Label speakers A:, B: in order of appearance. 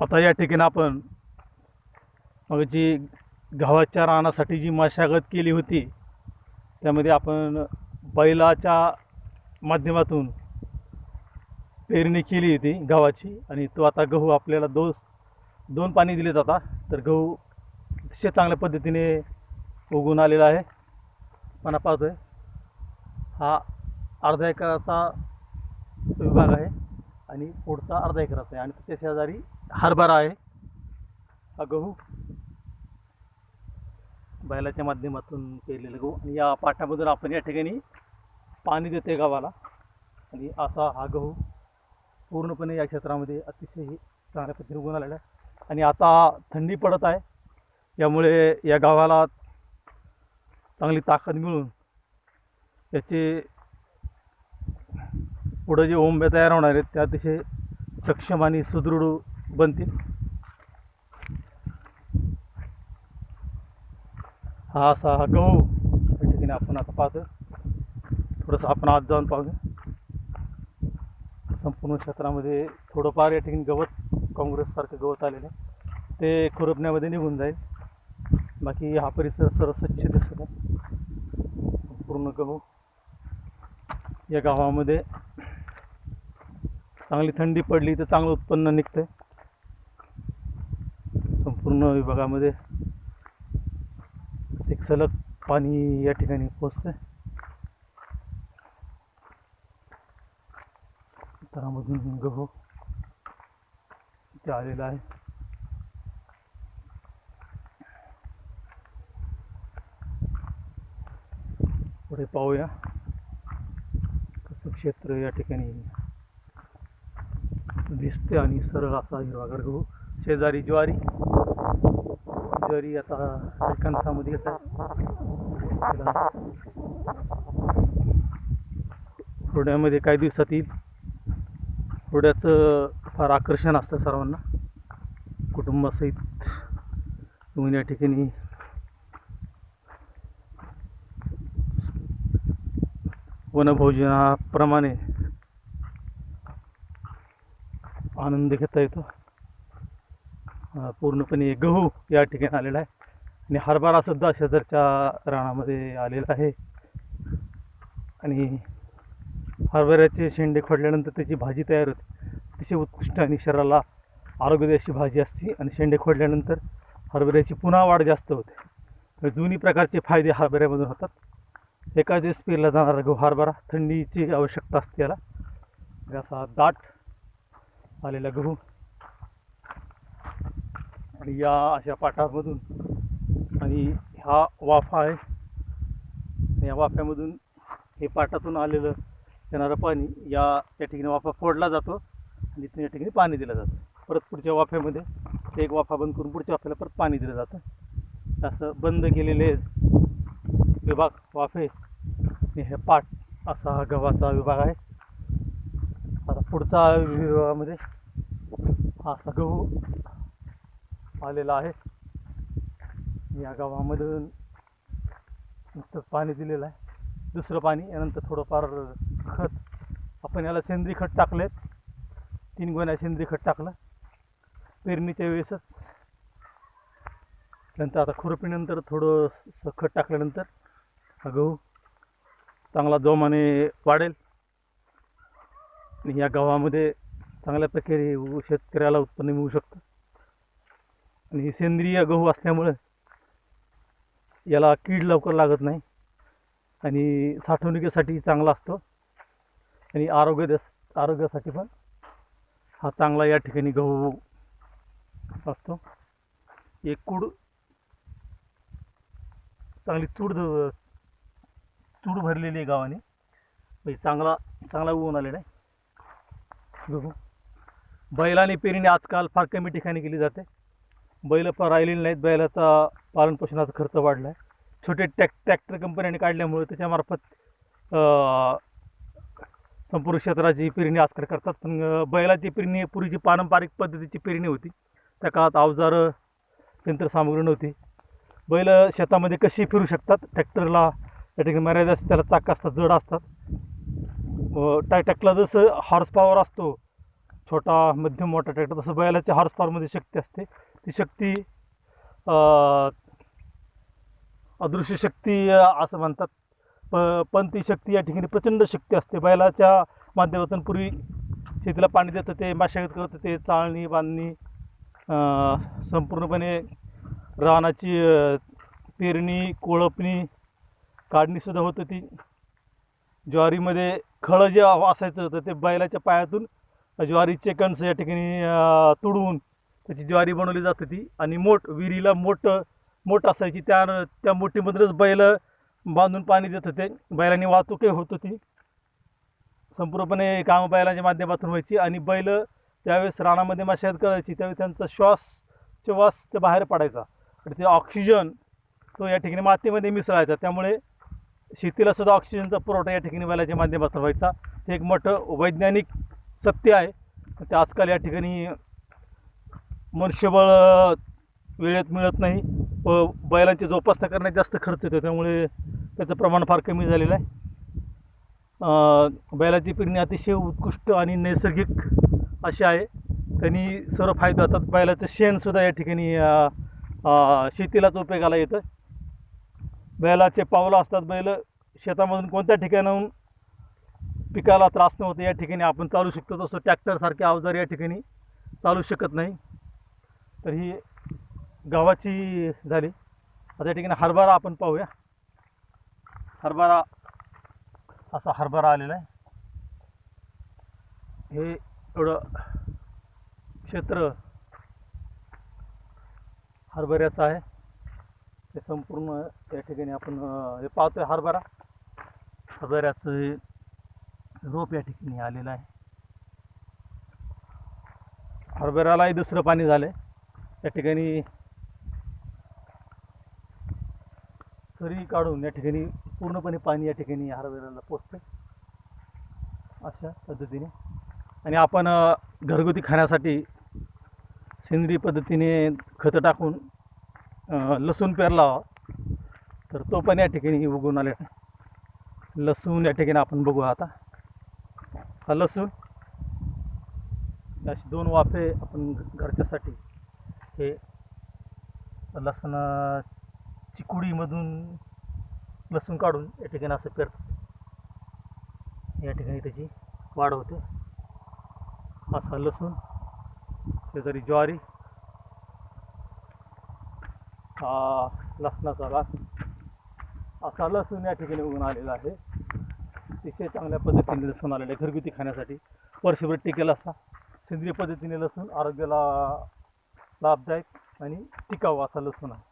A: आता या ठिकाणी आपण मग जी गव्हाच्या रानासाठी जी मशागत केली होती त्यामध्ये आपण बैलाच्या माध्यमातून पेरणी केली होती गव्हाची. आणि तो आता गहू आपल्याला दोस दोन पाणी दिले जाता तर गहू अतिशय चांगल्या पद्धतीने उगून आलेला आहे. पण आहे हा अर्धा एकराचा विभाग आहे. आणि पुढचा अर्धा एकराचा आहे. आणि त्याच्या शेजारी हरभरा आहे. हा गहू बैलाच्या माध्यमातून पेरलेला गहू. आणि या पाटामधून आपण या ठिकाणी पाणी देते गावाला आणि असा हा गहू पूर्णपणे या क्षेत्रामध्ये अतिशय चांगल्या पद्धतीने उगून आलेला आहे. आणि आता थंडी पडत आहे. यामुळे या गावाला चांगली ताकद मिळून याचे पुढं जे ओंबे तयार होणार आहेत त्या अतिशय सक्षम आणि सुदृढ बनतील. हा असा हा गहू या ठिकाणी आपण आता पाहतो थोडंसं आपण आज जाऊन पाहूया. संपूर्ण क्षेत्रामध्ये थोडंफार या ठिकाणी गवत काँग्रेससारखं गवत आलेलं आहे. ते खुरपण्यामध्ये निघून जाईल. बाकी हा परिसर सर्व स्वच्छ दिसत आहे. पूर्ण गहू या गावामध्ये चांगली थंडी पडली तर चांगलं उत्पन्न निघतंय. संपूर्ण विभागामध्ये एक सलग पाणी या ठिकाणी पोचतंय तरामधून गहू हो इथे आलेला आहे. पुढे पाहूया कसं क्षेत्र या ठिकाणी दिसते आणि सरळ असा हिरवागड गहू. शेजारी ज्वारी. ज्वारी आता कणसामध्ये येत आहे. काही दिवसात येईल. रोड्याचं फार आकर्षण असतं सर्वांना. कुटुंबासहित तुम्ही या ठिकाणी वनभोजनाप्रमाणे आनंद घेता येतो. पूर्णपणे गहू या ठिकाणी आलेला आहे. आणि हरभरासुद्धा शेजारच्या रानामध्ये आलेला आहे. आणि हरभऱ्याचे शेंडे खोडल्यानंतर त्याची भाजी तयार होते. अतिशय उत्कृष्ट आणि शरीराला आरोग्यदायी अशी भाजी असते. आणि शेंडे खोडल्यानंतर हरभऱ्याची पुन्हा वाढ जास्त होते. तर दोन्ही प्रकारचे फायदे हरभऱ्यामधून होतात. एकाच वेळेस पेरला जाणारा गहू हरभरा थंडीची आवश्यकता असते याला. असा दाट आलेला गहू. आणि या अशा पाटामधून आणि हा वाफा आहे. आणि या वाफ्यामधून हे पाटातून आलेलं येणारं पाणी या या ठिकाणी वाफा फोडला जातो आणि तिथून या ठिकाणी पाणी दिलं जातं. परत पुढच्या वाफ्यामध्ये एक वाफा बंद करून पुढच्या वाफ्याला परत पाणी दिलं जातं. असं बंद केलेले विभाग वाफे हे पाट असा हा गव्हाचा विभाग आहे. पुढचा विभागामध्ये हा असा गहू आलेला आहे. या गावामधून नुसतंच पाणी दिलेलं आहे. दुसरं पाणी यानंतर थोडंफार खत. आपण याला सेंद्रिय खत टाकलेत. तीन गोण्या सेंद्रिय खत टाकलं. पेरणीच्या वेळेसच. नंतर आता खुरपीनंतर थोडंसं खत टाकल्यानंतर हा गहू चांगला जोमाने वाढेल. आणि या गव्हामध्ये चांगल्या प्रकारे शेतकऱ्याला उत्पन्न मिळू शकतं. आणि हे सेंद्रिय गहू असल्यामुळं याला कीड लवकर लागत नाही आणि साठवणुकीसाठी चांगला असतो आणि आरोग्य आरोग्यासाठी पण हा चांगला या ठिकाणी गहू असतो. एक कूड चांगली चूड चूड भरलेली आहे गावाने. म्हणजे चांगला चांगला ऊन आलेला आहे. बघू. बैलाने पेरणी आजकाल फार कमी ठिकाणी केली जाते. बैल फार राहिलेली नाहीत. बैलाचा पालनपोषणाचा खर्च वाढला आहे छोटे टॅक ट्रॅक्टर कंपन्यांनी काढल्यामुळे त्याच्यामार्फत संपूर्ण क्षेत्राची पेरणी आजकाल करतात. पण बैलाची पेरणी पूर्वीची पारंपरिक पद्धतीची पेरणी होती त्या काळात अवजारं यंत्रसामग्री नव्हती. बैल शेतामध्ये कशी फिरू शकतात? ट्रॅक्टरला त्या ठिकाणी मर्यादा असतात त्याला चाक असतात जड असतात. ट्रॅक्टरला जसं हॉर्स पॉवर असतो छोटा मध्यम मोठा ट्रॅक्टर तसं बैलाच्या हॉर्स पॉवरमध्ये शक्ती असते. ती शक्ती अदृश्य शक्ती असं म्हणतात. प पण ती शक्ती या ठिकाणी प्रचंड शक्ती असते. बैलाच्या माध्यमातून पूर्वी शेतीला पाणी देतं ते मशागत करत ते चाळणी बांधणी संपूर्णपणे रानाची पेरणी कोळपणी काढणीसुद्धा होत होती. ज्वारीमध्ये खळं जे असायचं तर ते बैलाच्या पायातून ज्वारीचे कणसं या ठिकाणी तुडवून त्याची ज्वारी बनवली जात होती. आणि मोठ विहिरीला मोठ मोठ असायची. त्या त्या मोठीमधूनच बैल बांधून पाणी देत होते. बैलांनी वाहतूकही होत होती. संपूर्णपणे काम बैलाच्या माध्यमातून व्हायची. आणि बैल त्यावेळेस रानामध्ये मशागत करायची त्यावेळेस त्यांचा श्वासचे वास ते बाहेर पडायचा. आणि ते ऑक्सिजन तो या ठिकाणी मातीमध्ये मिसळायचा. त्यामुळे शेतीला सुद्धा ऑक्सिजनचा पुरवठा या ठिकाणी बैलाच्या माध्यमातून व्हायचा. हे एक मोठं वैज्ञानिक सत्य आहे. ते आजकाल या ठिकाणी मनुष्यबळ वेळेत मिळत नाही. व बैलांची जोपासना करण्यात जास्त खर्च येतो त्यामुळे त्याचं प्रमाण फार कमी झालेलं आहे. बैलाची पेरणी अतिशय उत्कृष्ट आणि नैसर्गिक अशी आहे. त्यांनी सर्व फायदे होतात. बैलाचं शेणसुद्धा या ठिकाणी शेतीलाच उपयोगाला येतं बैलाचे पावलं असतात बैल. शेतामधून कोणत्या ठिकाणाहून पिकाला त्रास न होतो या ठिकाणी आपण चालू शकतो. तसं ट्रॅक्टरसारखे अवजार या ठिकाणी चालू शकत नाही. तर ही गावाची झाली. आता या ठिकाणी हरभरा आपण पाहूया. हरभरा असा हरभरा आलेला आहे. हे एवढं क्षेत्र हरभऱ्याचं आहे. ते संपूर्ण या ठिकाणी आपण हे पाहतोय हरभरा. हरभऱ्याचं हे रोप या ठिकाणी आलेलं आहे. हरभऱ्यालाही दुसरं पाणी झालंय. या ठिकाणी सरी काढून या ठिकाणी पूर्णपणे पाणी या ठिकाणी हरभऱ्याला पोचतं अशा पद्धतीने. आणि आपण घरगुती खाण्यासाठी सेंद्रिय पद्धतीने खतं टाकून लसूण पेरला तर तो पण या ठिकाणी उगवून आले. लसूण या ठिकाणी आपण बघू आता. हा लसूण. अशी दोन वाफे आपण घरच्यासाठी. हे लसणाची कुडीमधून लसूण काढून या ठिकाणी असं पेरतात. या ठिकाणी त्याची वाढ होते. असा लसूण. शेजारी ज्वारी. हा लसणाचा राग असा लसूण या ठिकाणी उगून आलेला आहे. अतिशय चांगल्या पद्धतीने लसूण आलेलं आहे घरगुती खाण्यासाठी. वर्षभर टिकेल असा. सेंद्रिय पद्धतीने लसूण आरोग्याला लाभदायक आणि टिकाऊ असा लसूण आहे.